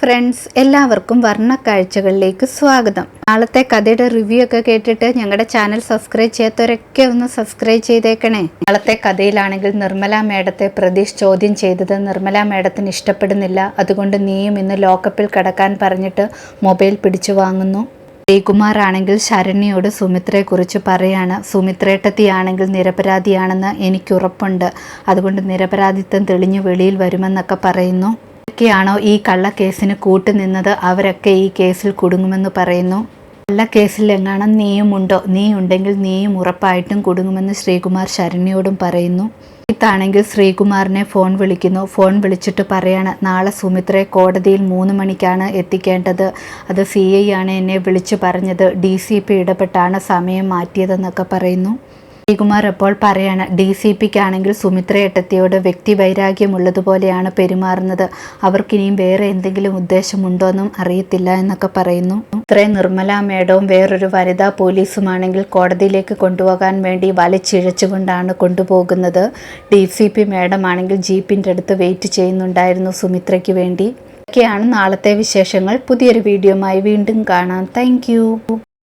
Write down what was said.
Friends എല്ലാവർക്കും വർണ കാഴ്ചകളിലേക്ക് സ്വാഗതം. നാളത്തെ കഥയുടെ റിവ്യൂ ഒക്കെ കേട്ടിട്ട് ഞങ്ങളുടെ ചാനൽ സബ്സ്ക്രൈബ് ചെയ്യാത്തവരൊക്കെ ഒന്ന് സബ്സ്ക്രൈബ് ചെയ്തേക്കണേ. നാളത്തെ കഥയിലാണെങ്കിൽ നിർമ്മല മേഡത്തെ പ്രതീഷ് ചോദ്യം ചെയ്തത് നിർമ്മല മേഡത്തിന് ഇഷ്ടപ്പെടുന്നില്ല. അതുകൊണ്ട് നീയും ഇന്ന് ലോക്കപ്പിൽ കിടക്കാൻ പറഞ്ഞിട്ട് മൊബൈൽ പിടിച്ചു വാങ്ങുന്നു. ശ്രീകുമാർ ആണെങ്കിൽ സുമിത്രയെ സുമിത്രയെക്കുറിച്ച് പറയാണ്. സുമിത്രേട്ടത്തിയാണെങ്കിൽ നിരപരാധിയാണെന്ന് എനിക്കുറപ്പുണ്ട്. അതുകൊണ്ട് നിരപരാധിത്വം തെളിഞ്ഞു വെളിയിൽ വരുമെന്നൊക്കെ പറയുന്നു. ഒക്കെയാണോ ഈ കള്ളക്കേസിന് കൂട്ടുനിന്നത് അവരൊക്കെ ഈ കേസിൽ കുടുങ്ങുമെന്ന് പറയുന്നു. കള്ളക്കേസിൽ എങ്ങാണം നീയുമുണ്ടോ? നീ ഉണ്ടെങ്കിൽ നീയും ഉറപ്പായിട്ടും കുടുങ്ങുമെന്ന് ശ്രീകുമാർ ശരണ്യോടും പറയുന്നു. ഇതാണെങ്കിൽ ശ്രീകുമാറിനെ ഫോൺ വിളിക്കുന്നു. ഫോൺ വിളിച്ചിട്ട് പറയാണ് നാളെ സുമിത്രയെ കോടതിയിൽ മൂന്ന് മണിക്കാണ് എത്തിക്കേണ്ടത്. അത് സി ഐ ആണ് എന്നെ വിളിച്ചു പറഞ്ഞത്. ഡി സി പി ഇടപെട്ടാണ് സമയം മാറ്റിയതെന്നൊക്കെ പറയുന്നു. ശ്രീകുമാർ അപ്പോൾ പറയാണ് ഡി സി പിക്കാണെങ്കിൽ സുമിത്രയേട്ടത്തിയോട് വ്യക്തി വൈരാഗ്യമുള്ളതുപോലെയാണ് പെരുമാറുന്നത്. അവർക്കിനിയും വേറെ എന്തെങ്കിലും ഉദ്ദേശമുണ്ടോയെന്നും അറിയത്തില്ല എന്നൊക്കെ പറയുന്നു. ഇത്രയും നിർമ്മല മേഡവും വേറൊരു വനിതാ പോലീസുമാണെങ്കിൽ കോടതിയിലേക്ക് കൊണ്ടുപോകാൻ വേണ്ടി വലിച്ചിഴച്ചുകൊണ്ടാണ് കൊണ്ടുപോകുന്നത്. ഡി സി പി മേഡം ആണെങ്കിൽ ജീപ്പിന്റെ അടുത്ത് വെയിറ്റ് ചെയ്യുന്നുണ്ടായിരുന്നു സുമിത്രയ്ക്ക് വേണ്ടി. ഇതൊക്കെയാണ് നാളത്തെ വിശേഷങ്ങൾ. പുതിയൊരു വീഡിയോയുമായി വീണ്ടും കാണാം. താങ്ക്